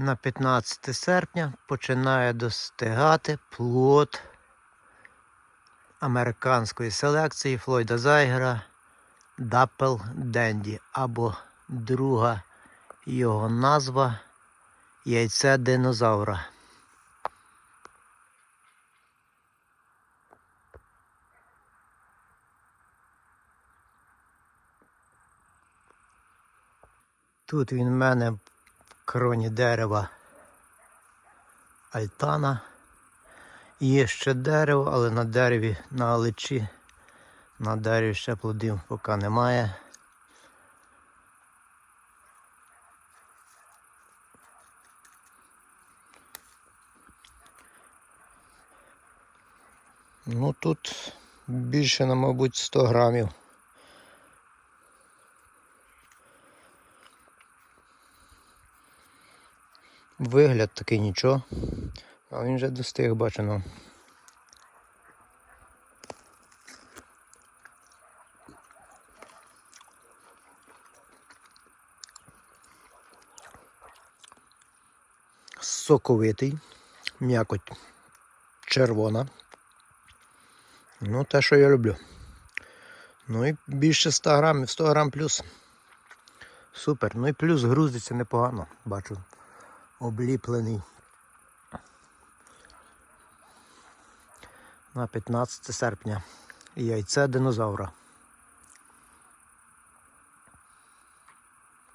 На 15 серпня починає достигати плод американської селекції Флойда Зайгера Даппел Денді або друга його назва яйце динозавра. Тут він в мене кроні дерева альтана. Є ще дерево, але на дереві на аличі. На дереві ще плодів поки немає. Ну тут більше, на, мабуть, 100 грамів. Вигляд такий нічого. А він вже достиг, бачу, ну. Соковитий, м'якоть червона. Ну, те, що я люблю. Ну і більше 100 грамів, 100 грам плюс. Супер. Ну і плюс грузиться непогано, бачу. Обліплений. На 15 серпня. Яйце динозавра.